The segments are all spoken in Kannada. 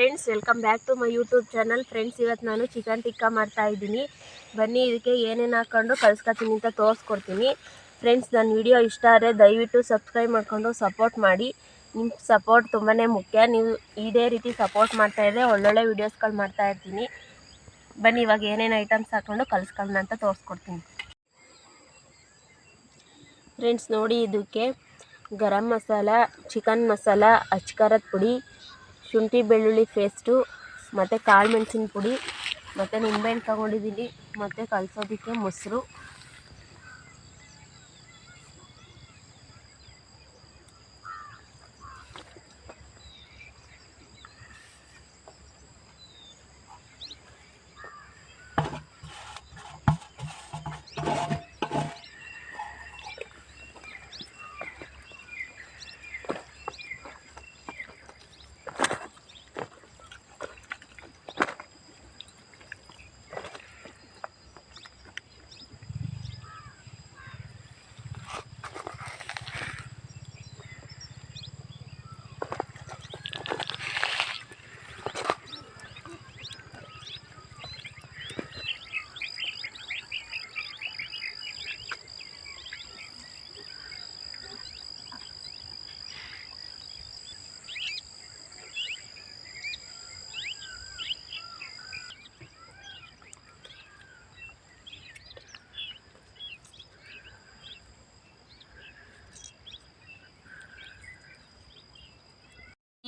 Friends welcome back to my YouTube channel friends ಇವತ್ತು ನಾನು ಚಿಕನ್ ಟಿಕ್ಕಾ ಮಾಡ್ತಾ ಇದ್ದೀನಿ. ಬನ್ನಿ, ಇದಕ್ಕೆ ಏನೇನು ಹಾಕ್ಕೊಂಡು ಕಳ್ಸ್ಕೊತೀನಿ ಅಂತ ತೋರಿಸ್ಕೊಡ್ತೀನಿ. ಫ್ರೆಂಡ್ಸ್ ನನ್ನ ವಿಡಿಯೋ ಇಷ್ಟ ಆದರೆ ದಯವಿಟ್ಟು ಸಬ್ಸ್ಕ್ರೈಬ್ ಮಾಡಿಕೊಂಡು ಸಪೋರ್ಟ್ ಮಾಡಿ. ನಿಮ್ಮ ಸಪೋರ್ಟ್ ತುಂಬಾ ಮುಖ್ಯ. ನೀವು ಇದೇ ರೀತಿ ಸಪೋರ್ಟ್ ಮಾಡ್ತಾಯಿದ್ರೆ ಒಳ್ಳೊಳ್ಳೆ ವೀಡಿಯೋಸ್ಗಳು ಮಾಡ್ತಾ ಇರ್ತೀನಿ. ಬನ್ನಿ, ಇವಾಗ ಏನೇನು ಐಟಮ್ಸ್ ಹಾಕ್ಕೊಂಡು ಕಲಿಸ್ಕೊಳ್ಳೋಣ ಅಂತ ತೋರಿಸ್ಕೊಡ್ತೀನಿ. ಫ್ರೆಂಡ್ಸ್ ನೋಡಿ, ಇದಕ್ಕೆ ಗರಂ ಮಸಾಲ ಚಿಕನ್ ಮಸಾಲ, ಅಚ್ಕಾರದ ಪುಡಿ ಶುಂಠಿ ಬೆಳ್ಳುಳ್ಳಿ ಪೇಸ್ಟು ಮತ್ತು ಕಾಳು ಮೆಣಸಿನ ಪುಡಿ ಮತ್ತು ನಿಂಬೆಹಣ್ಣು ತಗೊಂಡಿದ್ದೀನಿ ಮತ್ತು ಕಲಸೋದಕ್ಕೆ ಮೊಸರು.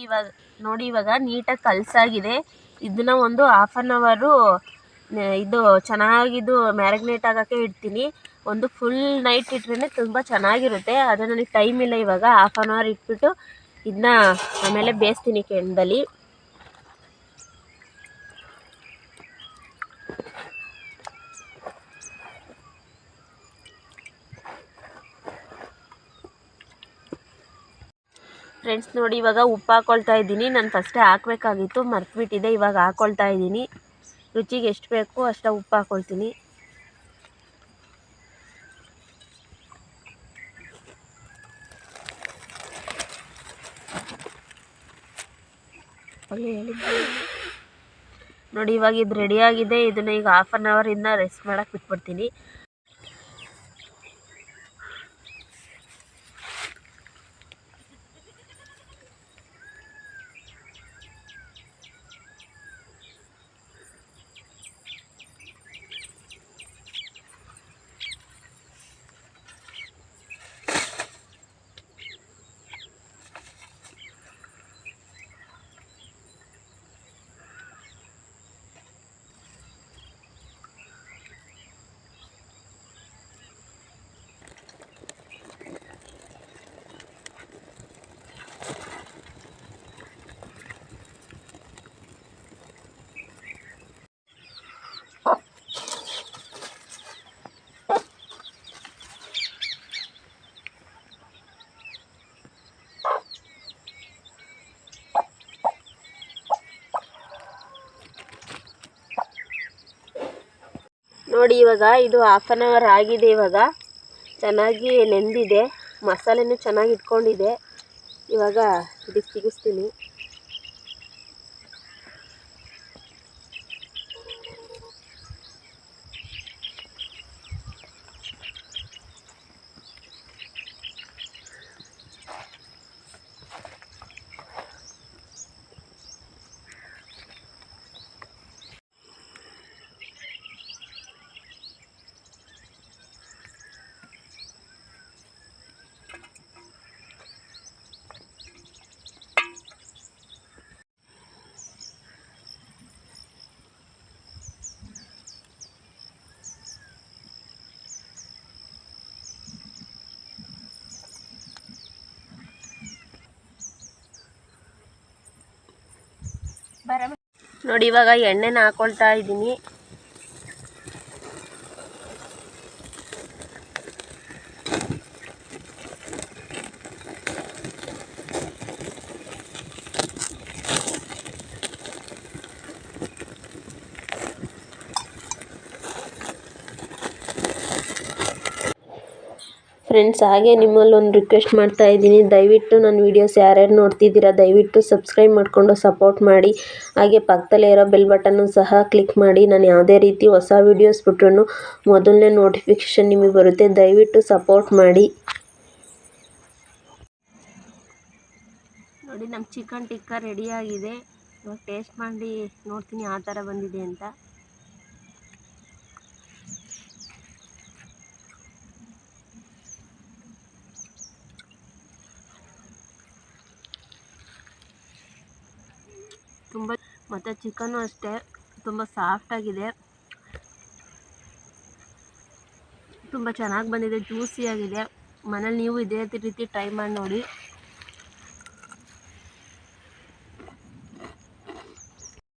ಇವಾಗ ನೋಡಿ ಇವಾಗ ನೀಟಾಗಿ ಕಲಸಾಗಿದೆ. ಇದನ್ನ ಒಂದು ಹಾಫ್ ಆನ್ ಅವರು ಇದು ಚೆನ್ನಾಗಿದ್ದು ಮ್ಯಾರಿನೇಟ್ ಆಗೋಕ್ಕೆ ಇಡ್ತೀನಿ. ಒಂದು ಫುಲ್ ನೈಟ್ ಇಟ್ರೇ ತುಂಬ ಚೆನ್ನಾಗಿರುತ್ತೆ. ಆದರೆ ನನಗೆ ಟೈಮ್ ಇಲ್ಲ ಇವಾಗ. ಹಾಫ್ ಆನ್ ಅವರ್ ಇಟ್ಬಿಟ್ಟು ಇದನ್ನ ಆಮೇಲೆ ಬೇಯಿಸ್ತೀನಿ ಕೆಂಡದಲ್ಲಿ. ಫ್ರೆಂಡ್ಸ್ ನೋಡಿ, ಇವಾಗ ಉಪ್ಪು ಹಾಕ್ಕೊಳ್ತಾ ಇದ್ದೀನಿ. ನಾನು ಫಸ್ಟೇ ಹಾಕಬೇಕಾಗಿತ್ತು, ಮರ್ತ್ಬಿಟ್ಟಿದೆ, ಇವಾಗ ಹಾಕ್ಕೊಳ್ತಾ ಇದ್ದೀನಿ. ರುಚಿಗೆ ಎಷ್ಟು ಬೇಕು ಅಷ್ಟು ಉಪ್ಪು ಹಾಕ್ಕೊಳ್ತೀನಿ ನೋಡಿ, ಇವಾಗ ಇದು ರೆಡಿಯಾಗಿದೆ ಇದನ್ನ ಈಗ ಹಾಫ್ ಆನ್ ಅವರಿಂದ ರೆಸ್ಟ್ ಮಾಡೋಕ್ಕೆ ಬಿಟ್ಬಿಡ್ತೀನಿ. ನೋಡಿ ಇವಾಗ ಇದು ಹಾಫ್ ಆನ್ ಅವರ್ ಆಗಿದೆ ಇವಾಗ. ಚೆನ್ನಾಗಿ ನೆಂದಿದೆ. ಮಸಾಲೆನೂ ಚೆನ್ನಾಗಿ ಇಟ್ಕೊಂಡಿದೆ. ಇವಾಗ ಇದಕ್ಕೆ ಸಿಗಿಸ್ತೀನಿ. ನೋಡಿ ಇವಾಗ ಎಣ್ಣೆನ ಹಾಕೊಳ್ತಾ ಇದ್ದೀನಿ. ಫ್ರೆಂಡ್ಸ್ ಹಾಗೆ ನಿಮ್ಮಲ್ಲಿ ಒಂದು ರಿಕ್ವೆಸ್ಟ್ ಮಾಡ್ತಾ ಇದ್ದೀನಿ. ದಯವಿಟ್ಟು ನನ್ನ ವೀಡಿಯೋಸ್ ಯಾರ್ಯಾರು ನೋಡ್ತಿದ್ದೀರಾ, ದಯವಿಟ್ಟು ಸಬ್ಸ್ಕ್ರೈಬ್ ಮಾಡಿಕೊಂಡು ಸಪೋರ್ಟ್ ಮಾಡಿ. ಹಾಗೆ ಪಕ್ಕದಲ್ಲೇ ಇರೋ ಬೆಲ್ ಬಟನ್ನು ಸಹ ಕ್ಲಿಕ್ ಮಾಡಿ. ನಾನು ಯಾವುದೇ ರೀತಿ ಹೊಸ ವೀಡಿಯೋಸ್ ಬಿಟ್ರೂ ಮೊದಲನೇ ನೋಟಿಫಿಕೇಷನ್ ನಿಮಗೆ ಬರುತ್ತೆ. ದಯವಿಟ್ಟು ಸಪೋರ್ಟ್ ಮಾಡಿ. ನೋಡಿ ನಮ್ಮ ಚಿಕನ್ ಟಿಕ್ಕ ರೆಡಿಯಾಗಿದೆ ಇವಾಗ ಟೇಸ್ಟ್ ಮಾಡಿ ನೋಡ್ತೀನಿ ಯಾವ ಥರ ಬಂದಿದೆ ಅಂತ. ತುಂಬ ಮತ್ತು ಚಿಕನ್ನು ಅಷ್ಟೇ, ತುಂಬ ಸಾಫ್ಟಾಗಿದೆ ತುಂಬ ಚೆನ್ನಾಗಿ ಬಂದಿದೆ ಜ್ಯೂಸಿಯಾಗಿದೆ ಮನೇಲಿ ನೀವು ಇದೇ ರೀತಿ ಟ್ರೈ ಮಾಡಿ ನೋಡಿ.